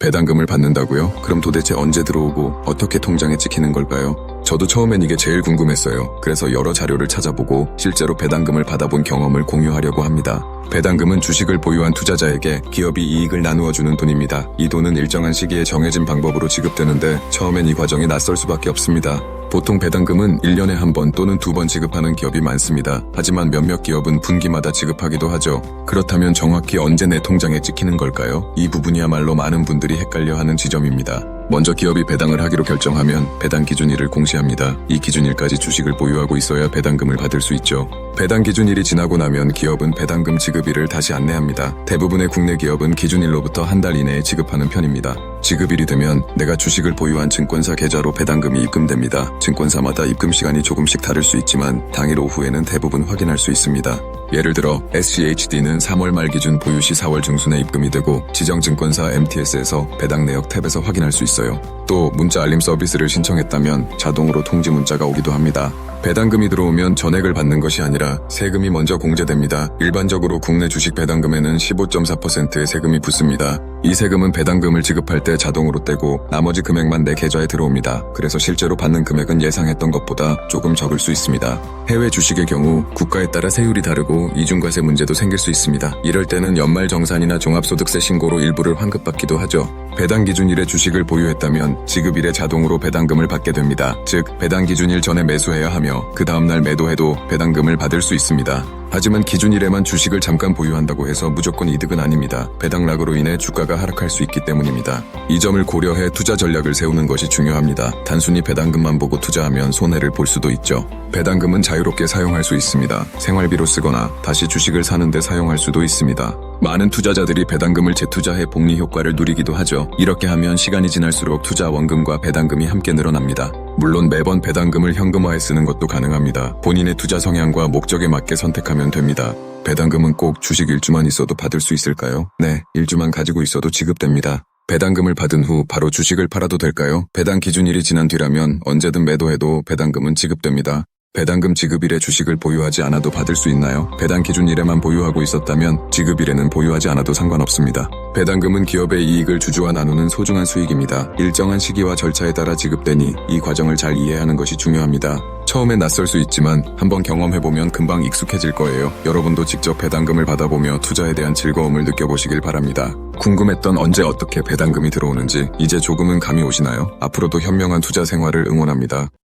배당금을 받는다고요? 그럼 도대체 언제 들어오고 어떻게 통장에 찍히는 걸까요? 저도 처음엔 이게 제일 궁금했어요. 그래서 여러 자료를 찾아보고 실제로 배당금을 받아본 경험을 공유하려고 합니다. 배당금은 주식을 보유한 투자자에게 기업이 이익을 나누어 주는 돈입니다. 이 돈은 일정한 시기에 정해진 방법으로 지급되는데 처음엔 이 과정이 낯설 수밖에 없습니다. 보통 배당금은 1년에 한 번 또는 두 번 지급하는 기업이 많습니다. 하지만 몇몇 기업은 분기마다 지급하기도 하죠. 그렇다면 정확히 언제 내 통장에 찍히는 걸까요? 이 부분이야말로 많은 분들이 헷갈려 하는 지점입니다. 먼저 기업이 배당을 하기로 결정하면 배당 기준일을 공시합니다. 이 기준일까지 주식을 보유하고 있어야 배당금을 받을 수 있죠. 배당 기준일이 지나고 나면 기업은 배당금 지급일을 다시 안내합니다. 대부분의 국내 기업은 기준일로부터 한 달 이내에 지급하는 편입니다. 지급일이 되면 내가 주식을 보유한 증권사 계좌로 배당금이 입금됩니다. 증권사마다 입금 시간이 조금씩 다를 수 있지만 당일 오후에는 대부분 확인할 수 있습니다. 예를 들어 SCHD는 3월 말 기준 보유 시 4월 중순에 입금이 되고 지정 증권사 MTS에서 배당 내역 탭에서 확인할 수 있어요. 또 문자 알림 서비스를 신청했다면 자동으로 통지 문자가 오기도 합니다. 배당금이 들어오면 전액을 받는 것이 아니라 세금이 먼저 공제됩니다. 일반적으로 국내 주식 배당금에는 15.4%의 세금이 붙습니다. 이 세금은 배당금을 지급할 때 자동으로 떼고 나머지 금액만 내 계좌에 들어옵니다. 그래서 실제로 받는 금액은 예상했던 것보다 조금 적을 수 있습니다. 해외 주식의 경우 국가에 따라 세율이 다르고 이중과세 문제도 생길 수 있습니다. 이럴 때는 연말정산이나 종합소득세 신고로 일부를 환급받기도 하죠. 배당 기준일에 주식을 보유했다면 지급일에 자동으로 배당금을 받게 됩니다. 즉 배당 기준일 전에 매수해야 하며 그 다음날 매도해도 배당금을 받을 수 있습니다. 하지만 기준일에만 주식을 잠깐 보유한다고 해서 무조건 이득은 아닙니다. 배당락으로 인해 주가가 하락할 수 있기 때문입니다. 이 점을 고려해 투자 전략을 세우는 것이 중요합니다. 단순히 배당금만 보고 투자하면 손해를 볼 수도 있죠. 배당금은 자유롭게 사용할 수 있습니다. 생활비로 쓰거나 다시 주식을 사는데 사용할 수도 있습니다. 많은 투자자들이 배당금을 재투자해 복리 효과를 누리기도 하죠. 이렇게 하면 시간이 지날수록 투자 원금과 배당금이 함께 늘어납니다. 물론 매번 배당금을 현금화해 쓰는 것도 가능합니다. 본인의 투자 성향과 목적에 맞게 선택하면 됩니다. 배당금은 꼭 주식 일주만 있어도 받을 수 있을까요? 네, 일주만 가지고 있어도 지급됩니다. 배당금을 받은 후 바로 주식을 팔아도 될까요? 배당 기준일이 지난 뒤라면 언제든 매도해도 배당금은 지급됩니다. 배당금 지급일에 주식을 보유하지 않아도 받을 수 있나요? 배당 기준일에만 보유하고 있었다면 지급일에는 보유하지 않아도 상관없습니다. 배당금은 기업의 이익을 주주와 나누는 소중한 수익입니다. 일정한 시기와 절차에 따라 지급되니 이 과정을 잘 이해하는 것이 중요합니다. 처음엔 낯설 수 있지만 한번 경험해보면 금방 익숙해질 거예요. 여러분도 직접 배당금을 받아보며 투자에 대한 즐거움을 느껴보시길 바랍니다. 궁금했던 언제 어떻게 배당금이 들어오는지 이제 조금은 감이 오시나요? 앞으로도 현명한 투자 생활을 응원합니다.